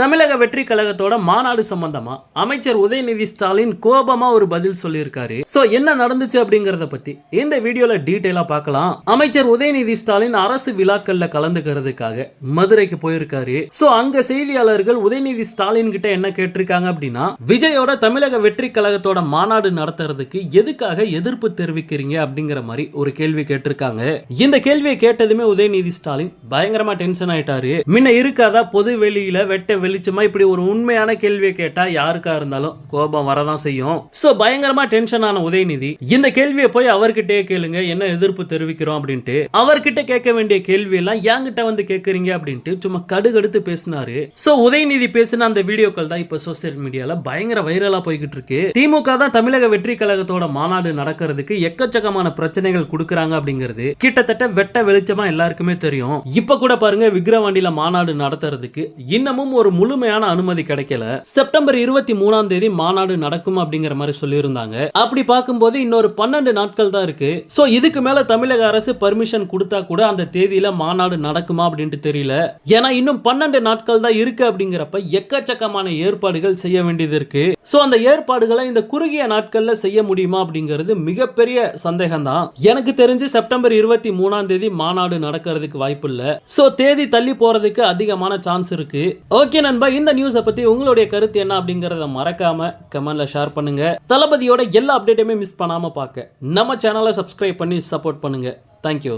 தமிழக வெற்றி கழகத்தோட மாநாடு சம்பந்தமா அமைச்சர் உதயநிதி ஸ்டாலின் கோபமா ஒரு பதில் சொல்லியிருக்காரு. சோ என்ன நடந்துச்சு அப்படிங்கறத பத்தி இந்த வீடியோல டீடைலா பார்க்கலாம். அமைச்சர் உதயநிதி ஸ்டாலின் அரசு விழாக்கள்ல கலந்துக்கிறதுக்காக மதுரைக்கு போயிருக்காரு. சோ அங்க செய்தியாளர்கள் உதயநிதி ஸ்டாலின் கிட்ட என்ன கேட்டிருக்காங்க அப்படின்னா விஜயோட தமிழக வெற்றி கழகத்தோட மாநாடு நடத்துறதுக்கு எதுக்காக எதிர்ப்பு தெரிவிக்கிறீங்க அப்படிங்கிற மாதிரி ஒரு கேள்வி கேட்டிருக்காங்க. இந்த கேள்வியை கேட்டதுமே உதயநிதி ஸ்டாலின் பயங்கரமா டென்ஷன் ஆயிட்டாரு. முன்ன இருக்காதா பொது வெளியில வெட்ட வெளிச்சமா இப்படி ஒரு உண்மையான கேள்வியை கேட்டா யாருக்கா இருந்தாலும் கோபம் வரதான் செய்யும். சோ பயங்கரமா டென்ஷன் ஆன உதயநிதி இந்த கேள்வியை போய் அவர்கிட்டயே கேளுங்க என்ன எதிர்ப்பு தெரிவிக்கிறோம் அப்படின்ட்டு. அவர்கிட்ட கேட்க வேண்டிய கேள்வி எல்லாம் என்கிட்ட வந்து கேக்குறீங்க அப்படின்ட்டு சும்மா கடுகடுத்து பேசினாரு. சோ உதயநிதி பேசின அந்த வீடியோக்கள் தான் இப்ப சோசியல் மீடியால பயங்கர வைரலா போய்கிட்டு இருக்கு. திமுக தான் தமிழக வெற்றி கழகத்தோட மாநாடு நடக்கிறதுக்கு எக்கச்சக்கமான பிரச்சனைகள் கொடுக்கறாங்க அப்படிங்கிறது கிட்டத்தட்ட வெட்ட வெளிச்சமா எல்லாருக்குமே தெரியும். இப்ப கூட பாருங்க விக்கிரவாண்டியில மாநாடு நடத்துறதுக்கு இன்னமும் ஒரு முழுமையான அனுமதி கிடைக்கல. செப்டம்பர் இருபத்தி மூணாம் தேதி மாநாடு நடக்கும் அப்படிங்கிற மாதிரி சொல்லியிருந்தாங்க. அப்படி பார்க்கும்போது இன்னொரு பன்னெண்டு நாட்கள் தான் இருக்கு. சோ இதுக்கு மேல தமிழக அரசு பர்மிஷன் கொடுத்தா கூட அந்த தேதியில மாநாடு நடக்குமா அப்படின்ட்டு தெரியல. ஏன்னா இன்னும் பன்னெண்டு நாட்கள் தான் இருக்கு அப்படிங்கிறப்ப எக்கச்சக்கமான ஏற்பாடுகள் செய்ய வேண்டியது இருக்கு. சோ அந்த ஏற்பாடுகளை இந்த குறுகிய நாட்கள்ல செய்ய முடியுமா அப்படிங்கிறது மிகப்பெரிய சந்தேகம் தான் எனக்கு தெரிஞ்சு செப்டம்பர் இருபத்தி மூணாம் தேதி மாநாடு நடக்கிறதுக்கு வாய்ப்பு இல்ல. சோ தேதி தள்ளி போறதுக்கு அதிகமான சான்ஸ் இருக்கு. ஓகே நண்பா இந்த நியூஸை பத்தி உங்களுடைய கருத்து என்ன அப்படிங்கறத மறக்காம கமெண்ட்ல ஷேர் பண்ணுங்க. தளபதியோட எல்லா அப்டேட்டுமே மிஸ் பண்ணாம பார்க்க நம்ம சேனலை சப்ஸ்கிரைப் பண்ணி சப்போர்ட் பண்ணுங்க. தேங்க்யூ